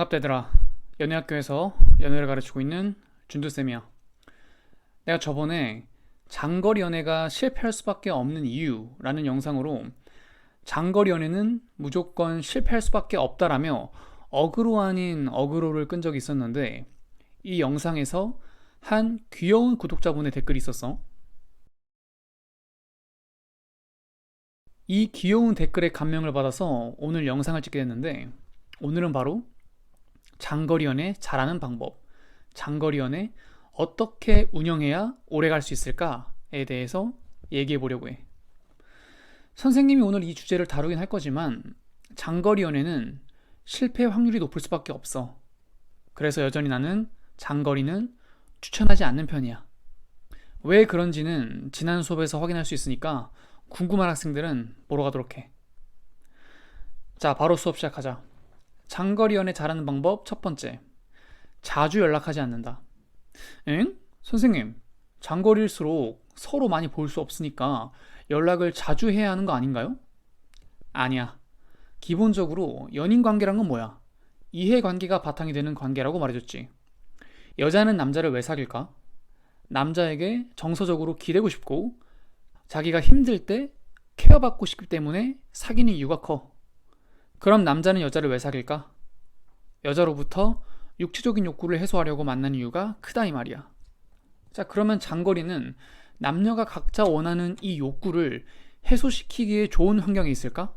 반갑다 얘들아 연애학교에서 연애를 가르치고 있는 준두쌤이야. 내가 저번에 장거리 연애가 실패할 수밖에 없는 이유라는 영상으로 장거리 연애는 무조건 실패할 수밖에 없다라며 어그로 아닌 어그로를 끈 적이 있었는데 이 영상에서 한 귀여운 구독자분의 댓글이 있었어. 이 귀여운 댓글에 감명을 받아서 오늘 영상을 찍게 됐는데 오늘은 바로 장거리 연애 잘하는 방법, 장거리 연애 어떻게 운영해야 오래 갈 수 있을까에 대해서 얘기해 보려고 해. 선생님이 오늘 이 주제를 다루긴 할 거지만 장거리 연애는 실패 확률이 높을 수밖에 없어. 그래서 여전히 나는 장거리는 추천하지 않는 편이야. 왜 그런지는 지난 수업에서 확인할 수 있으니까 궁금한 학생들은 보러 가도록 해. 자, 바로 수업 시작하자. 장거리 연애 잘하는 방법 첫 번째. 자주 연락하지 않는다. 엥? 선생님, 장거리일수록 서로 많이 볼 수 없으니까 연락을 자주 해야 하는 거 아닌가요? 아니야. 기본적으로 연인 관계란 건 뭐야? 이해 관계가 바탕이 되는 관계라고 말해줬지. 여자는 남자를 왜 사귈까? 남자에게 정서적으로 기대고 싶고 자기가 힘들 때 케어받고 싶기 때문에 사귀는 이유가 커. 그럼 남자는 여자를 왜 사귈까? 여자로부터 육체적인 욕구를 해소하려고 만난 이유가 크다 이 말이야. 자, 그러면 장거리는 남녀가 각자 원하는 이 욕구를 해소시키기에 좋은 환경이 있을까?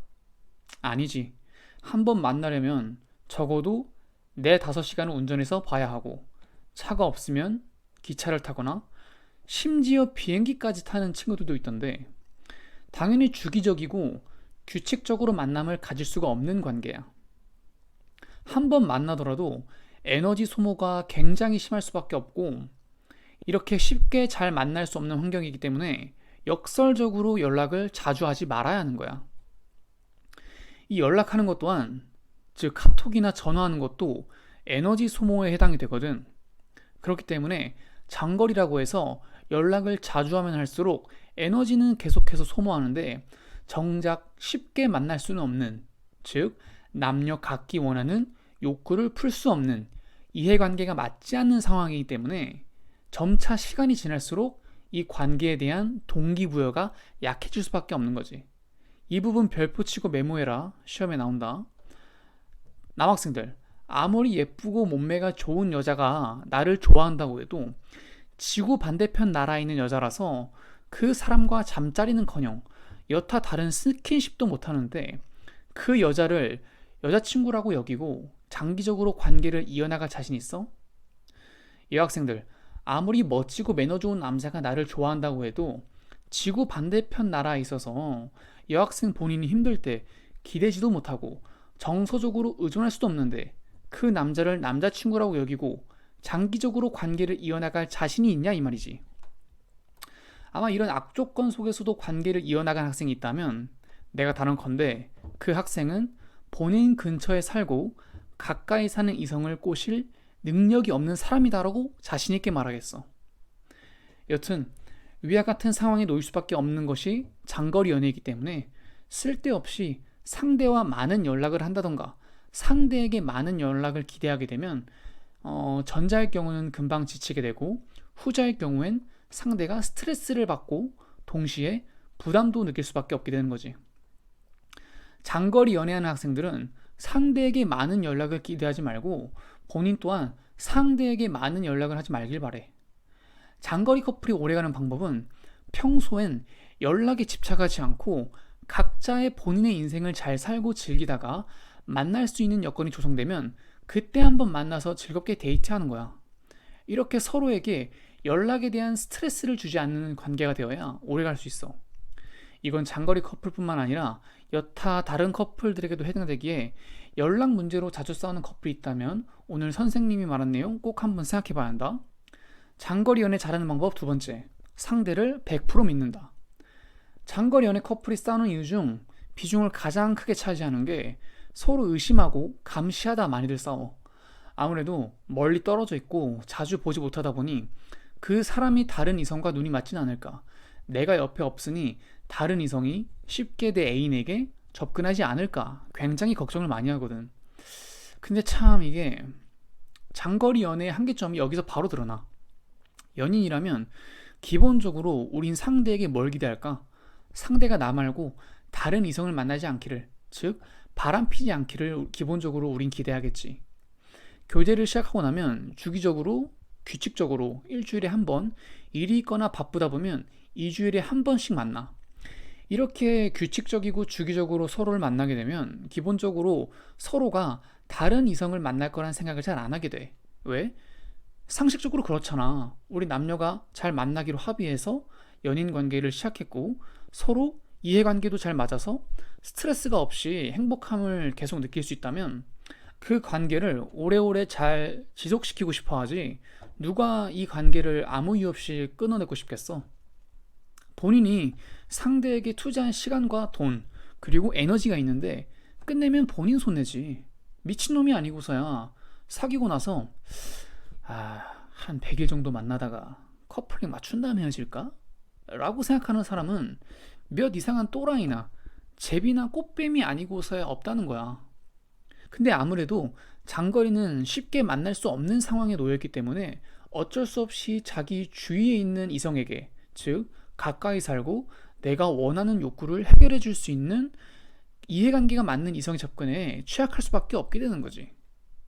아니지. 한 번 만나려면 적어도 4, 5시간을 운전해서 봐야 하고 차가 없으면 기차를 타거나 심지어 비행기까지 타는 친구들도 있던데 당연히 주기적이고 규칙적으로 만남을 가질 수가 없는 관계야. 한 번 만나더라도 에너지 소모가 굉장히 심할 수밖에 없고 이렇게 쉽게 잘 만날 수 없는 환경이기 때문에 역설적으로 연락을 자주 하지 말아야 하는 거야. 이 연락하는 것 또한 즉 카톡이나 전화하는 것도 에너지 소모에 해당이 되거든. 그렇기 때문에 장거리라고 해서 연락을 자주 하면 할수록 에너지는 계속해서 소모하는데 정작 쉽게 만날 수는 없는, 즉, 남녀 각기 원하는 욕구를 풀 수 없는 이해관계가 맞지 않는 상황이기 때문에 점차 시간이 지날수록 이 관계에 대한 동기부여가 약해질 수밖에 없는 거지. 이 부분 별표 치고 메모해라. 시험에 나온다. 남학생들, 아무리 예쁘고 몸매가 좋은 여자가 나를 좋아한다고 해도 지구 반대편 나라에 있는 여자라서 그 사람과 잠자리는 커녕 여타 다른 스킨십도 못하는데 그 여자를 여자친구라고 여기고 장기적으로 관계를 이어나갈 자신 있어? 여학생들, 아무리 멋지고 매너 좋은 남자가 나를 좋아한다고 해도 지구 반대편 나라에 있어서 여학생 본인이 힘들 때 기대지도 못하고 정서적으로 의존할 수도 없는데 그 남자를 남자친구라고 여기고 장기적으로 관계를 이어나갈 자신이 있냐 이 말이지. 아마 이런 악조건 속에서도 관계를 이어나간 학생이 있다면 내가 다른 건데 그 학생은 본인 근처에 살고 가까이 사는 이성을 꼬실 능력이 없는 사람이다라고 자신있게 말하겠어. 여튼 위와 같은 상황에 놓일 수밖에 없는 것이 장거리 연애이기 때문에 쓸데없이 상대와 많은 연락을 한다던가 상대에게 많은 연락을 기대하게 되면 어, 전자의 경우는 금방 지치게 되고 후자의 경우엔 상대가 스트레스를 받고 동시에 부담도 느낄 수밖에 없게 되는 거지. 장거리 연애하는 학생들은 상대에게 많은 연락을 기대하지 말고 본인 또한 상대에게 많은 연락을 하지 말길 바래. 장거리 커플이 오래가는 방법은 평소엔 연락에 집착하지 않고 각자의 본인의 인생을 잘 살고 즐기다가 만날 수 있는 여건이 조성되면 그때 한번 만나서 즐겁게 데이트하는 거야. 이렇게 서로에게 연락에 대한 스트레스를 주지 않는 관계가 되어야 오래 갈 수 있어. 이건 장거리 커플뿐만 아니라 여타 다른 커플들에게도 해당되기에 연락 문제로 자주 싸우는 커플이 있다면 오늘 선생님이 말한 내용 꼭 한번 생각해 봐야 한다. 장거리 연애 잘하는 방법 두 번째. 상대를 100% 믿는다. 장거리 연애 커플이 싸우는 이유 중 비중을 가장 크게 차지하는 게 서로 의심하고 감시하다 많이들 싸워. 아무래도 멀리 떨어져 있고 자주 보지 못하다 보니 그 사람이 다른 이성과 눈이 맞진 않을까. 내가 옆에 없으니 다른 이성이 쉽게 내 애인에게 접근하지 않을까. 굉장히 걱정을 많이 하거든. 근데 참 이게 장거리 연애의 한계점이 여기서 바로 드러나. 연인이라면 기본적으로 우린 상대에게 뭘 기대할까? 상대가 나 말고 다른 이성을 만나지 않기를, 즉, 바람 피지 않기를 기본적으로 우린 기대하겠지. 교제를 시작하고 나면 주기적으로, 규칙적으로 일주일에 한 번, 일이 있거나 바쁘다 보면 2주일에 한 번씩 만나. 이렇게 규칙적이고 주기적으로 서로를 만나게 되면 기본적으로 서로가 다른 이성을 만날 거란 생각을 잘 안 하게 돼. 왜? 상식적으로 그렇잖아. 우리 남녀가 잘 만나기로 합의해서 연인 관계를 시작했고 서로 이해관계도 잘 맞아서 스트레스가 없이 행복함을 계속 느낄 수 있다면 그 관계를 오래오래 잘 지속시키고 싶어 하지 누가 이 관계를 아무 이유 없이 끊어내고 싶겠어? 본인이 상대에게 투자한 시간과 돈, 그리고 에너지가 있는데 끝내면 본인 손해지. 미친놈이 아니고서야 사귀고 나서 아, 한 100일 정도 만나다가 커플링 맞춘 다음에 헤어질까? 라고 생각하는 사람은 몇 이상한 또라이나 제비나 꽃뱀이 아니고서야 없다는 거야. 근데 아무래도 장거리는 쉽게 만날 수 없는 상황에 놓여있기 때문에 어쩔 수 없이 자기 주위에 있는 이성에게, 즉, 가까이 살고 내가 원하는 욕구를 해결해 줄 수 있는 이해관계가 맞는 이성의 접근에 취약할 수밖에 없게 되는 거지.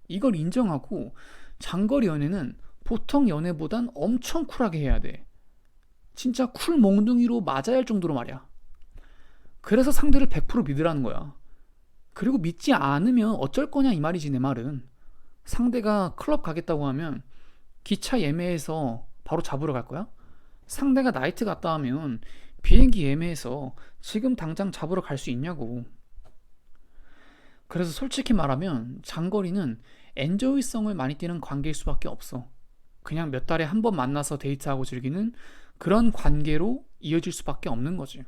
이걸 인정하고 장거리 연애는 보통 연애보단 엄청 쿨하게 해야 돼. 진짜 쿨 몽둥이로 맞아야 할 정도로 말이야. 그래서 상대를 100% 믿으라는 거야. 그리고 믿지 않으면 어쩔 거냐 이 말이지 내 말은. 상대가 클럽 가겠다고 하면 기차 예매해서 바로 잡으러 갈 거야? 상대가 나이트 갔다 하면 비행기 예매해서 지금 당장 잡으러 갈 수 있냐고. 그래서 솔직히 말하면 장거리는 엔조이성을 많이 띠는 관계일 수밖에 없어. 그냥 몇 달에 한 번 만나서 데이트하고 즐기는 그런 관계로 이어질 수밖에 없는 거지.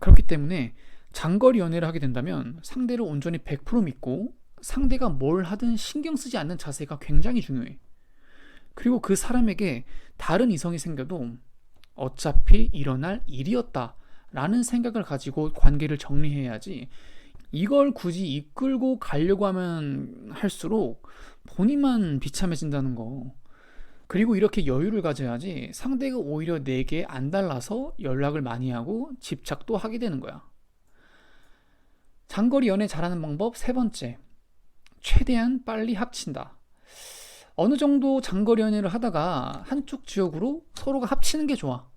그렇기 때문에 장거리 연애를 하게 된다면 상대를 온전히 100% 믿고 상대가 뭘 하든 신경 쓰지 않는 자세가 굉장히 중요해. 그리고 그 사람에게 다른 이성이 생겨도 어차피 일어날 일이었다. 라는 생각을 가지고 관계를 정리해야지 이걸 굳이 이끌고 가려고 하면 할수록 본인만 비참해진다는 거. 그리고 이렇게 여유를 가져야지 상대가 오히려 내게 안 달라서 연락을 많이 하고 집착도 하게 되는 거야. 장거리 연애 잘하는 방법 세 번째. 최대한 빨리 합친다. 어느 정도 장거리 연애를 하다가 한쪽 지역으로 서로가 합치는 게 좋아.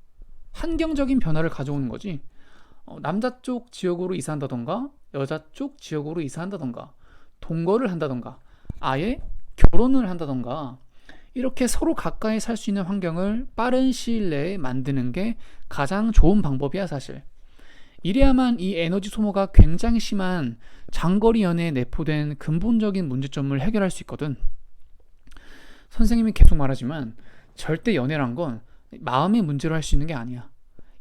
환경적인 변화를 가져오는 거지. 어, 남자 쪽 지역으로 이사한다던가, 여자 쪽 지역으로 이사한다던가, 동거를 한다던가, 아예 결혼을 한다던가, 이렇게 서로 가까이 살 수 있는 환경을 빠른 시일 내에 만드는 게 가장 좋은 방법이야, 사실. 이래야만 이 에너지 소모가 굉장히 심한 장거리 연애에 내포된 근본적인 문제점을 해결할 수 있거든. 선생님이 계속 말하지만 절대 연애란 건 마음의 문제로 할 수 있는 게 아니야.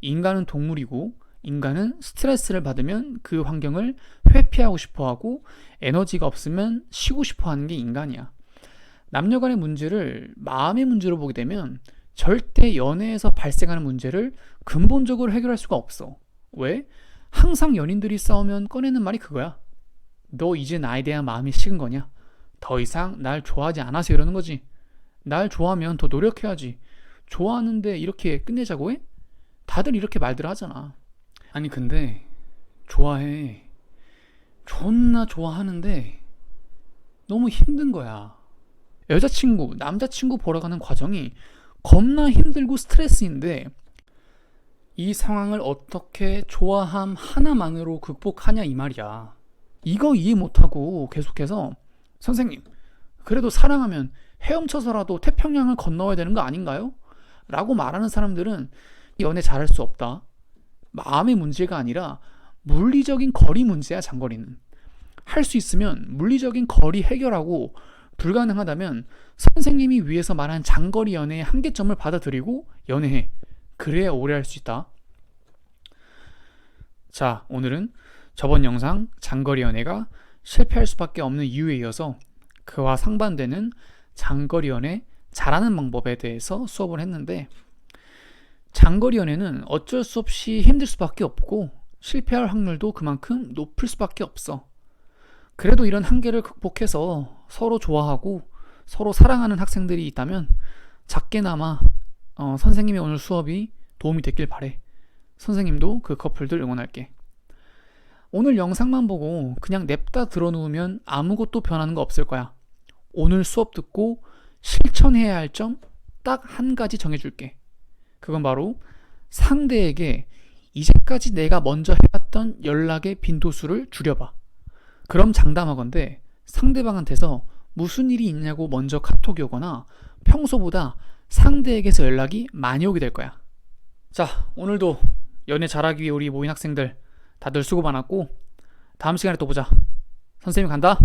인간은 동물이고 인간은 스트레스를 받으면 그 환경을 회피하고 싶어 하고 에너지가 없으면 쉬고 싶어 하는 게 인간이야. 남녀 간의 문제를 마음의 문제로 보게 되면 절대 연애에서 발생하는 문제를 근본적으로 해결할 수가 없어. 왜? 항상 연인들이 싸우면 꺼내는 말이 그거야. 너 이제 나에 대한 마음이 식은 거냐? 더 이상 날 좋아하지 않아서 이러는 거지. 날 좋아하면 더 노력해야지. 좋아하는데 이렇게 끝내자고 해? 다들 이렇게 말들 하잖아. 아니, 근데, 좋아해. 존나 좋아하는데, 너무 힘든 거야. 여자친구, 남자친구 보러 가는 과정이 겁나 힘들고 스트레스인데, 이 상황을 어떻게 좋아함 하나만으로 극복하냐 이 말이야. 이거 이해 못하고 계속해서 선생님, 그래도 사랑하면 헤엄쳐서라도 태평양을 건너야 되는 거 아닌가요? 라고 말하는 사람들은 연애 잘할 수 없다. 마음의 문제가 아니라 물리적인 거리 문제야, 장거리는. 할 수 있으면 물리적인 거리 해결하고 불가능하다면 선생님이 위에서 말한 장거리 연애의 한계점을 받아들이고 연애해. 그래야 오래 할 수 있다. 자, 오늘은 저번 영상 장거리 연애가 실패할 수밖에 없는 이유에 이어서 그와 상반되는 장거리 연애 잘하는 방법에 대해서 수업을 했는데 장거리 연애는 어쩔 수 없이 힘들 수밖에 없고 실패할 확률도 그만큼 높을 수밖에 없어. 그래도 이런 한계를 극복해서 서로 좋아하고 서로 사랑하는 학생들이 있다면 작게나마 어, 선생님의 오늘 수업이 도움이 됐길 바래. 선생님도 그 커플들 응원할게. 오늘 영상만 보고 그냥 냅다 들어놓으면 아무것도 변하는 거 없을 거야. 오늘 수업 듣고 실천해야 할 점 딱 한 가지 정해줄게. 그건 바로 상대에게 이제까지 내가 먼저 해왔던 연락의 빈도수를 줄여봐. 그럼 장담하건대 상대방한테서 무슨 일이 있냐고 먼저 카톡이 오거나 평소보다 상대에게서 연락이 많이 오게 될 거야. 자, 오늘도 연애 잘하기 위해 우리 모인 학생들 다들 수고 많았고 다음 시간에 또 보자. 선생님 간다.